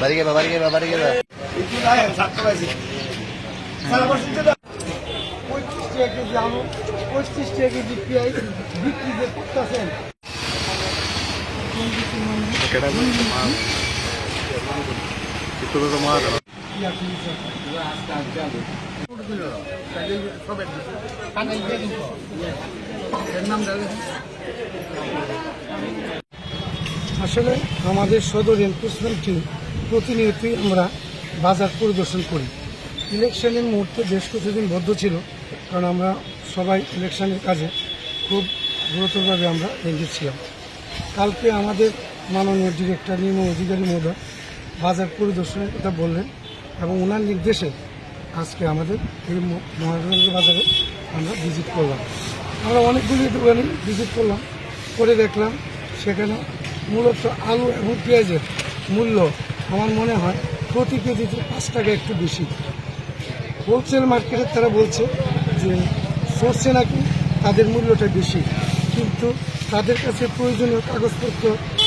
বাড়ি গেবা বাড়ি গেবা বাড়ি গেবা। পঁয়ত্রিশ টাকা কেজি আলু পঁয়ত্রিশ টাকা কেজি পেঁয়াজ বিক্রি যে করতেছেন। আসলে আমাদের সদর এনফোর্সমেন্ট টিম প্রতিনিয়তই আমরা বাজার পরিদর্শন করি। ইলেকশনের মুহূর্তে বেশ কিছুদিন বদ্ধ ছিল। কারণ আমরা সবাই ইলেকশনের কাজে খুব গুরুতরভাবে আমরা এগিয়ে ছিলাম। কালকে আমাদের মাননীয় ডিরেক্টর নিম অধিকারী মহোদয় বাজার পরিদর্শনের কথা বললেন এবং ওনার নির্দেশে আজকে আমাদের এই ম- মহারাজগঞ্জ বাজারে আমরা ভিজিট করলাম। আমরা অনেকগুলি দোকানে ভিজিট করলাম, করে দেখলাম, সেখানে মূলত আলু এবং পেঁয়াজের মূল্য আমার মনে হয় প্রতি কেজিতে পাঁচ টাকা একটু বেশি। হোলসেল মার্কেটের তারা বলছে যে সরষে নাকি? তাদের মূল্যটা বেশি। কিন্তু তাদের কাছে প্রয়োজনীয় কাগজপত্র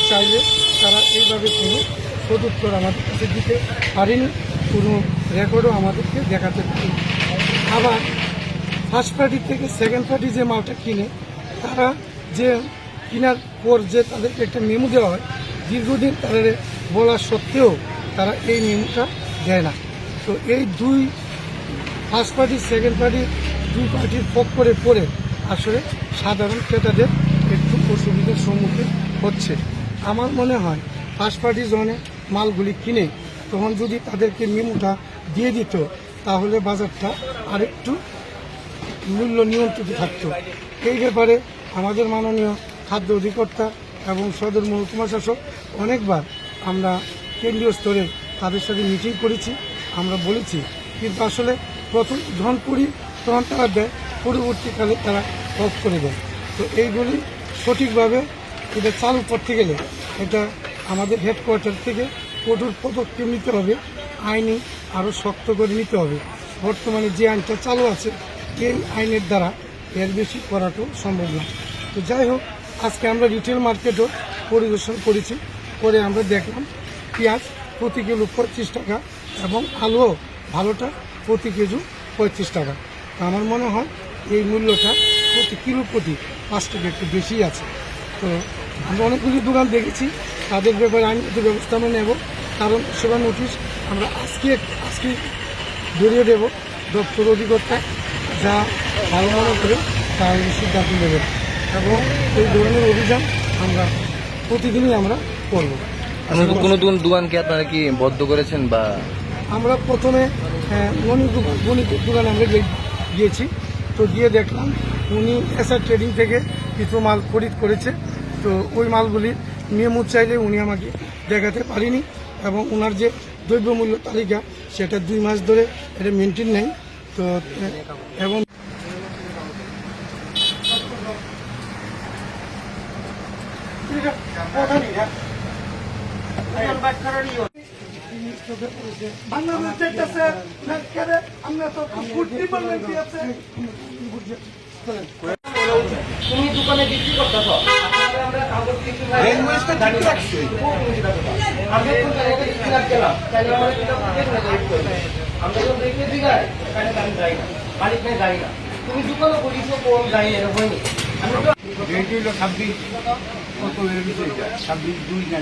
চাইলে তারা এইভাবে কোনো সদুত্তর আমাদের কাছে দিতে পারেনি। কোনো রেকর্ডও আমাদেরকে দেখাতে পারেনি। আবার ফার্স্ট পার্টি থেকে সেকেন্ড পার্টি যে মালটা কিনে, তারা যে কেনার পর যে তাদেরকে একটা মেমো দেওয়া হয়, দীর্ঘদিন তাদের বলা সত্ত্বেও তারা এই মেমোটা দেয় না। তো এই দুই ফার্স্ট পার্টি সেকেন্ড পার্টি দুই পার্টির পক্ষরে পড়ে আসলে সাধারণ ক্রেতাদের একটু অসুবিধার সম্মুখীন হচ্ছে। আমার মনে হয় ফার্স্ট পার্টি যখন মালগুলি কিনে তখন যদি তাদেরকে মেমোটা দিয়ে দিত, তাহলে বাজারটা আরেকটু মূল্য নিয়ন্ত্রিত থাকতো। এই ব্যাপারে আমাদের মাননীয় খাদ্য অধিকর্তা এবং সদর মহকুমা শাসক অনেকবার আমরা কেন্দ্রীয় স্তরে তাদের সাথে মিটিং করেছি, আমরা বলেছি। কিন্তু আসলে প্রথম করি তখন তারা দেয় পরবর্তীকালে তারা অফ করে দেয়। তো এইগুলি সঠিকভাবে এটা চালু করতে গেলে এটা আমাদের হেডকোয়ার্টার থেকে কঠোর পদক্ষেপ নিতে হবে, আইনি আরও শক্ত করে নিতে হবে। বর্তমানে যে আইনটা চালু আছে, এই আইনের দ্বারা এর বেশি করাটাও সম্ভব না। তো যাই হোক, আজকে আমরা রিটেল মার্কেটও পরিদর্শন করেছি করে আমরা দেখলাম পেঁয়াজ প্রতি কিলো পঁচিশ টাকা এবং আলুও ভালোটা প্রতি কেজি পঁয়ত্রিশ টাকা। আমার মনে হয় এই মূল্যটা প্রতি কিলো প্রতি পাঁচ টাকা একটু বেশি আছে। তো আমরা অনেকগুলি দোকান দেখেছি তাদের ব্যাপারে আইনগত ব্যবস্থা আমরা নেব। কারণ সেবা নোটিশ আমরা আজকে আজকে ধরিয়ে দেব দপ্তর অধিকর্তা যা ভালো মনে করে তা আমরা সিদ্ধান্ত নেবেন। এবং এই ধরনের অভিযান আমরা প্রতিদিনই আমরা করব। কোনো দোকান দোকান কি আপনারা কি বদ্ধ করেছেন বা আমরা প্রথমে গণিত দোকান দোকানে আমরা গিয়েছি তো গিয়ে দেখলাম উনি এসআর ট্রেডিং থেকে কিছু মাল খরিদ করেছে। তো ওই মালগুলি মেমো চাইলে উনি আমাকে দেখাতে পারেনি এবং ওনার যে দ্রব্যমূল্য তালিকা, সেটা দুই মাস ধরে এটা মেনটেন নেই। তো আহ, এবং বাংলাদেশ দেখতেছে আমরা তো ফুড ডিপার্টমেন্ট আছে। তুমি দোকানে বিক্রি করতেছ। আমরা কাগজ কিছু গেলাম। তাহলে আমার আমরা যখন আমি যাই না মালিক নাই যাই না। তুমি দোকানে বলিস যাই হয়নি ছাব্বিশ কত ছাব্বিশ দুই না